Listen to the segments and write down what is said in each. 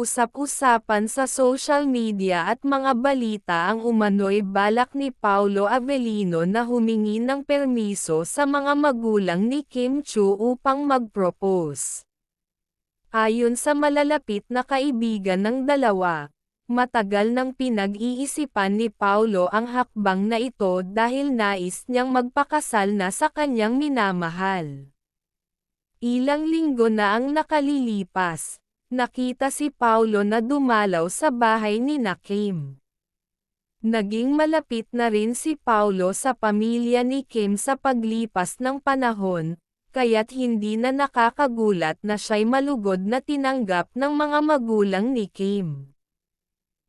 Usap-usapan sa social media at mga balita ang umano'y balak ni Paulo Avellino na humingi ng permiso sa mga magulang ni Kim Chu upang mag-propose. Ayon sa malalapit na kaibigan ng dalawa, matagal nang pinag-iisipan ni Paulo ang hakbang na ito dahil nais niyang magpakasal na sa kanyang minamahal. Ilang linggo na ang nakalilipas, nakita si Paulo na dumalaw sa bahay ni Kim. Naging malapit na rin si Paulo sa pamilya ni Kim sa paglipas ng panahon, kaya't hindi na nakakagulat na siya'y malugod na tinanggap ng mga magulang ni Kim.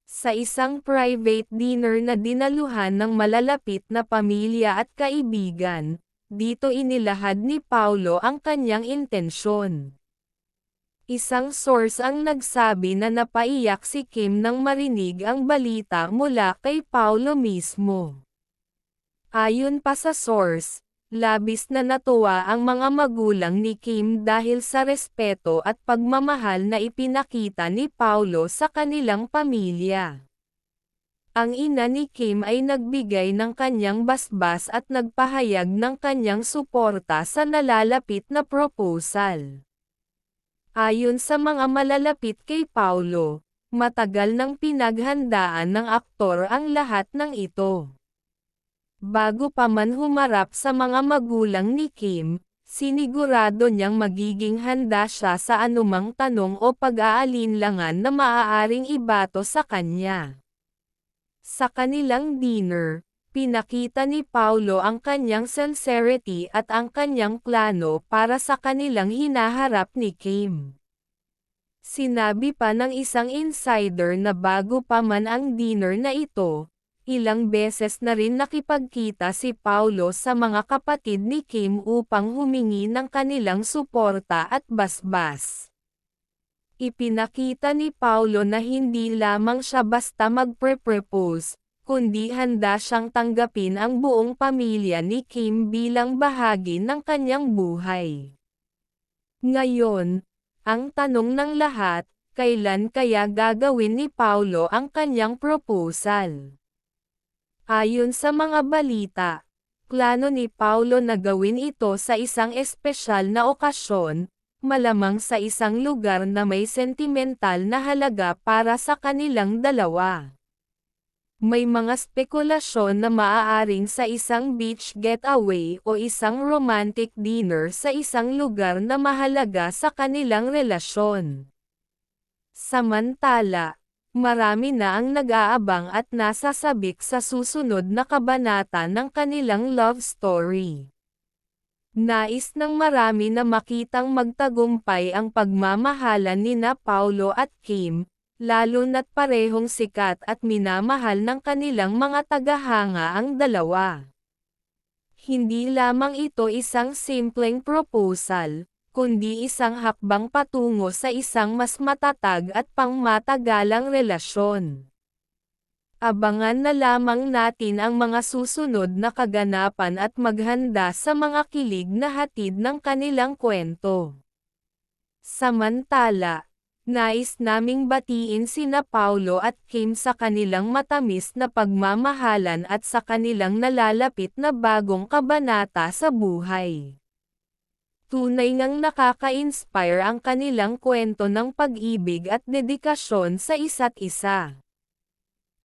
Sa isang private dinner na dinaluhan ng malalapit na pamilya at kaibigan, dito inilahad ni Paulo ang kanyang intensyon. Isang source ang nagsabi na napaiyak si Kim nang marinig ang balita mula kay Paulo mismo. Ayon pa sa source, labis na natuwa ang mga magulang ni Kim dahil sa respeto at pagmamahal na ipinakita ni Paulo sa kanilang pamilya. Ang ina ni Kim ay nagbigay ng kanyang basbas at nagpahayag ng kanyang suporta sa nalalapit na proposal. Ayon sa mga malalapit kay Paulo, matagal nang pinaghandaan ng aktor ang lahat ng ito. Bago pa man humarap sa mga magulang ni Kim, sinigurado niyang magiging handa siya sa anumang tanong o pag-aalinlangan na maaaring ibato sa kanya. Sa kanilang dinner, Pinakita ni Paulo ang kanyang sincerity at ang kanyang plano para sa kanilang hinaharap ni Kim. Sinabi pa ng isang insider na bago pa man ang dinner na ito, ilang beses na rin nakipagkita si Paulo sa mga kapatid ni Kim upang humingi ng kanilang suporta at basbas. Ipinakita ni Paulo na hindi lamang siya basta magpre-propose, kundi handa siyang tanggapin ang buong pamilya ni Kim bilang bahagi ng kanyang buhay. Ngayon, ang tanong ng lahat, kailan kaya gagawin ni Paulo ang kanyang proposal? Ayon sa mga balita, plano ni Paulo na gawin ito sa isang espesyal na okasyon, malamang sa isang lugar na may sentimental na halaga para sa kanilang dalawa. May mga spekulasyon na maaaring sa isang beach getaway o isang romantic dinner sa isang lugar na mahalaga sa kanilang relasyon. Samantala, marami na ang nag-aabang at nasasabik sa susunod na kabanata ng kanilang love story. Nais ng marami na makitang magtagumpay ang pagmamahalan ni na Paulo at Kim, lalo na't parehong sikat at minamahal ng kanilang mga tagahanga ang dalawa. Hindi lamang ito isang simpleng proposal, kundi isang hakbang patungo sa isang mas matatag at pangmatagalang relasyon. Abangan na lamang natin ang mga susunod na kaganapan at maghanda sa mga kilig na hatid ng kanilang kwento. Samantala, Nais naming batiin sina Paulo at Kim sa kanilang matamis na pagmamahalan at sa kanilang nalalapit na bagong kabanata sa buhay. Tunay ngang nakaka-inspire ang kanilang kwento ng pag-ibig at dedikasyon sa isa't isa.